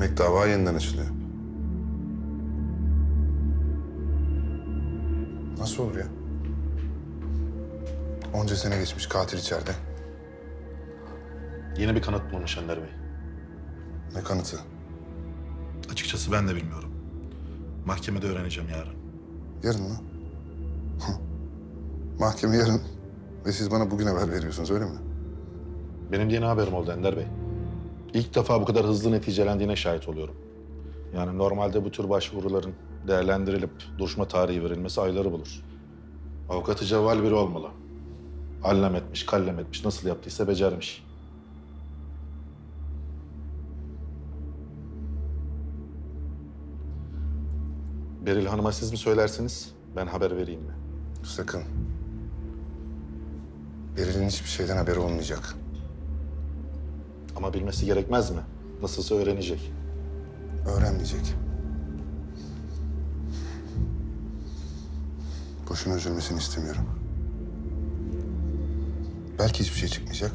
Demek dava yeniden açılıyor. Nasıl olur ya? Onca sene geçmiş katil içeride. Yeni bir kanıt bulmuş Ender Bey. Ne kanıtı? Açıkçası ben de bilmiyorum. Mahkemede öğreneceğim yarın. Yarın mı? Hı. Mahkeme yarın. Ve siz bana bugün haber veriyorsunuz öyle mi? Benim de yeni haberim oldu Ender Bey. İlk defa bu kadar hızlı neticelendiğine şahit oluyorum. Yani normalde bu tür başvuruların değerlendirilip duruşma tarihi verilmesi ayları bulur. Avukatı cevval biri olmalı. Allem etmiş, kallem etmiş, nasıl yaptıysa becermiş. Beril Hanım'a siz mi söylersiniz, ben haber vereyim mi? Sakın. Beril'in hiçbir şeyden haberi olmayacak. Ama bilmesi gerekmez mi? Nasılsa öğrenecek. Öğrenmeyecek. Boşuna üzülmesini istemiyorum. Belki hiçbir şey çıkmayacak.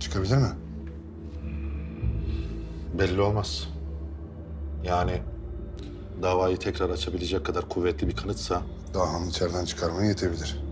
Çıkabilir mi? Belli olmaz. Yani davayı tekrar açabilecek kadar kuvvetli bir kanıtsa Daha'nı içeriden çıkarmaya yetebilir.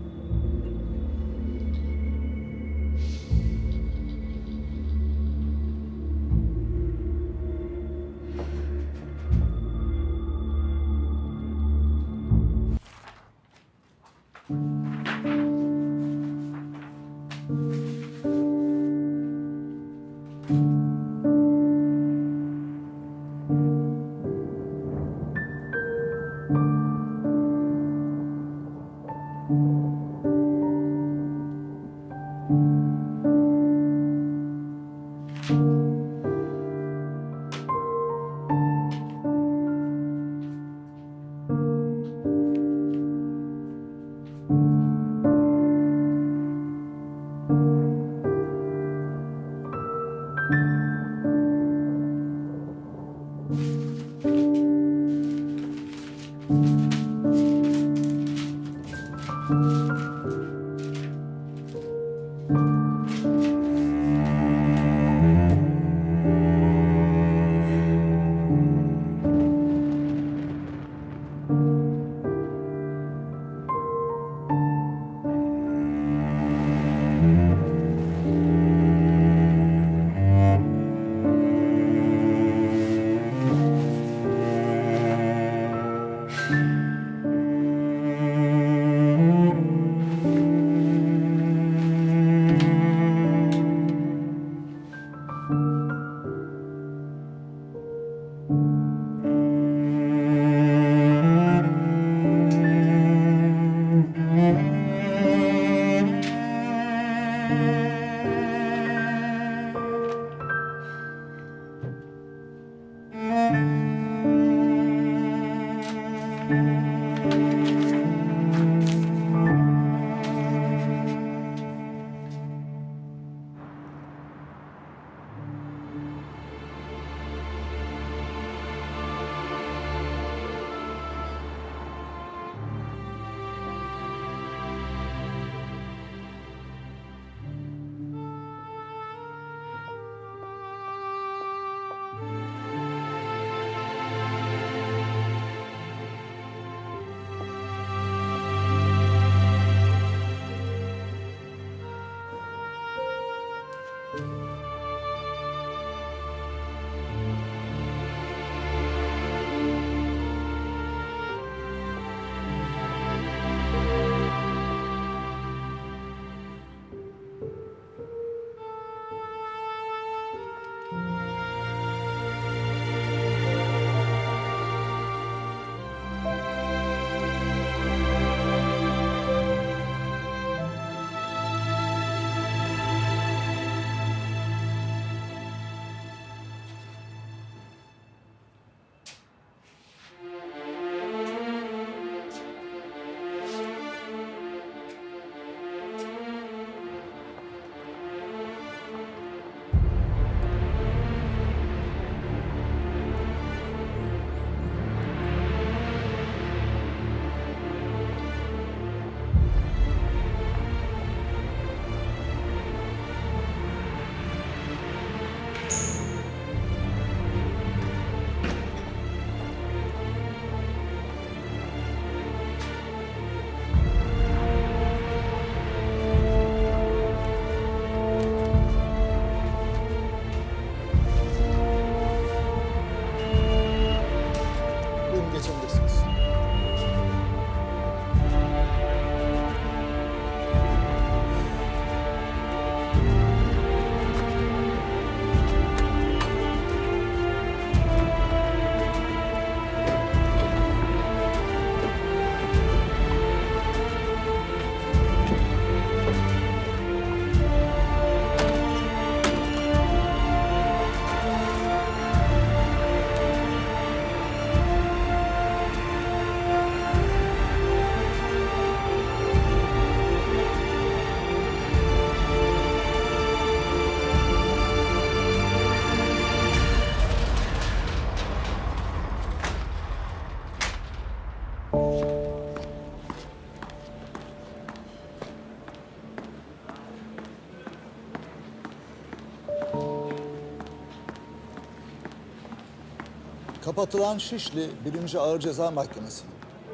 Kapatılan Şişli 1. Ağır Ceza Mahkemesi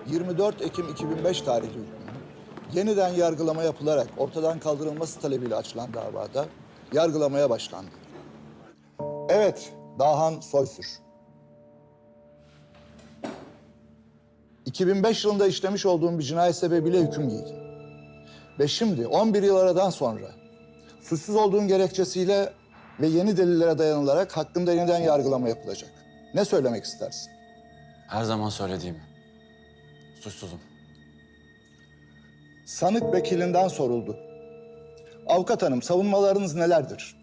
24 Ekim 2005 tarihli hükmünün yeniden yargılama yapılarak ortadan kaldırılması talebiyle açılan davada yargılamaya başlandı. Evet, Dahan Soysür. 2005 yılında işlemiş olduğum bir cinayet sebebiyle hüküm giydim. Ve şimdi 11 yıl aradan sonra suçsuz olduğum gerekçesiyle ve yeni delillere dayanılarak hakkında yeniden yargılama yapılacak. Ne söylemek istersin? Her zaman söylediğim. Suçsuzum. Sanık vekilinden soruldu. Avukat hanım savunmalarınız nelerdir?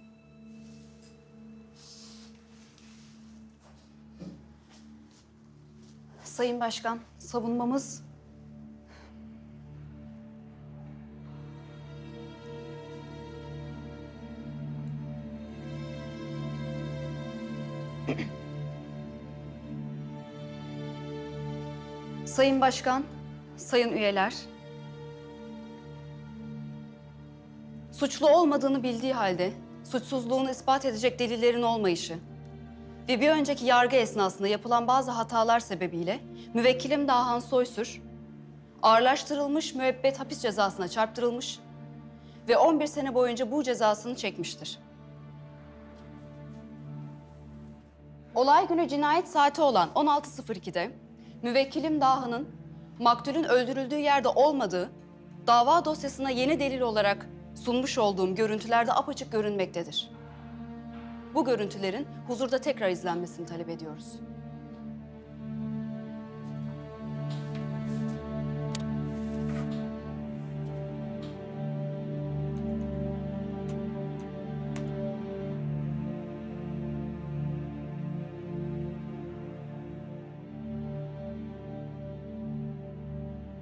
Sayın Başkan, savunmamız Sayın Başkan, sayın üyeler. Suçlu olmadığını bildiği halde suçsuzluğunu ispat edecek delillerin olmayışı, ve bir önceki yargı esnasında yapılan bazı hatalar sebebiyle müvekkilim Dahan Soysür ağırlaştırılmış müebbet hapis cezasına çarptırılmış ve 11 sene boyunca bu cezasını çekmiştir. Olay günü cinayet saati olan 16.02'de müvekkilim Dahan'ın maktulün öldürüldüğü yerde olmadığı dava dosyasına yeni delil olarak sunmuş olduğum görüntülerde apaçık görünmektedir. Bu görüntülerin huzurda tekrar izlenmesini talep ediyoruz.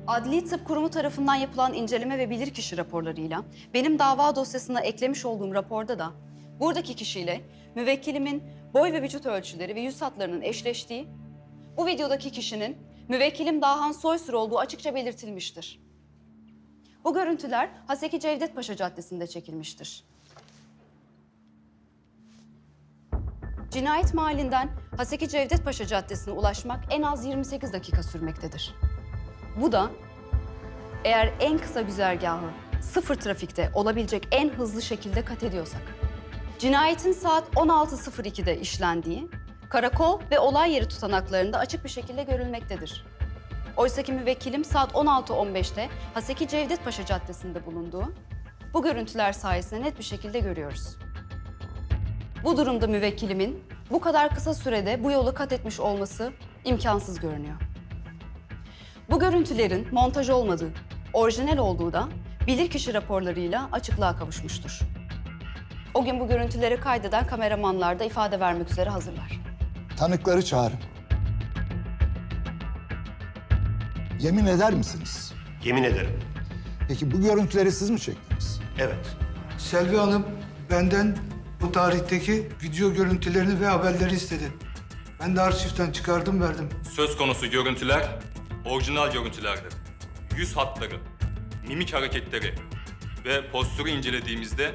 Adli Tıp Kurumu tarafından yapılan inceleme ve bilirkişi raporlarıyla benim dava dosyasına eklemiş olduğum raporda da buradaki kişiyle müvekkilimin boy ve vücut ölçüleri ve yüz hatlarının eşleştiği, bu videodaki kişinin müvekkilim Dahan Soysur olduğu açıkça belirtilmiştir. Bu görüntüler Haseki Cevdet Paşa Caddesi'nde çekilmiştir. Cinayet mahallinden Haseki Cevdet Paşa Caddesi'ne ulaşmak en az 28 dakika sürmektedir. Bu da eğer en kısa güzergahı sıfır trafikte olabilecek en hızlı şekilde kat ediyorsak. Cinayetin saat 16.02'de işlendiği, karakol ve olay yeri tutanaklarında açık bir şekilde görülmektedir. Oysaki müvekkilim saat 16.15'te Haseki Cevdet Paşa Caddesi'nde bulunduğu, bu görüntüler sayesinde net bir şekilde görüyoruz. Bu durumda müvekkilimin bu kadar kısa sürede bu yolu kat etmiş olması imkansız görünüyor. Bu görüntülerin montaj olmadığı, orijinal olduğu da bilirkişi raporlarıyla açıklığa kavuşmuştur. O gün bu görüntüleri kaydeden kameramanlar da ifade vermek üzere hazırlar. Tanıkları çağırın. Yemin eder misiniz? Yemin ederim. Peki bu görüntüleri siz mi çektiniz? Evet. Selvi Hanım benden bu tarihteki video görüntülerini ve haberleri istedi. Ben de arşivden çıkardım verdim. Söz konusu görüntüler orijinal görüntülerdir. Yüz hatları, mimik hareketleri ve postürü incelediğimizde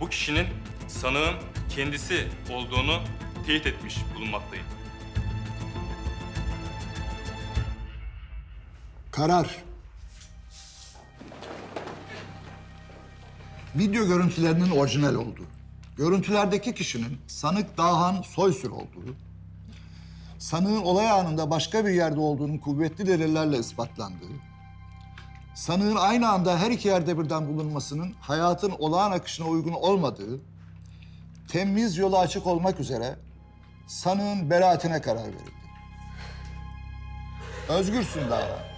bu kişinin sanığın kendisi olduğunu teyit etmiş bulunmaktayım. Karar. Video görüntülerinin orijinal olduğu, görüntülerdeki kişinin sanık Dahan Soysür olduğu, sanığın olay anında başka bir yerde olduğunun kuvvetli delillerle ispatlandığı, sanığın aynı anda her iki yerde birden bulunmasının hayatın olağan akışına uygun olmadığı, temiz yolu açık olmak üzere sanığın beraatine karar verildi. Özgürsün Dahan.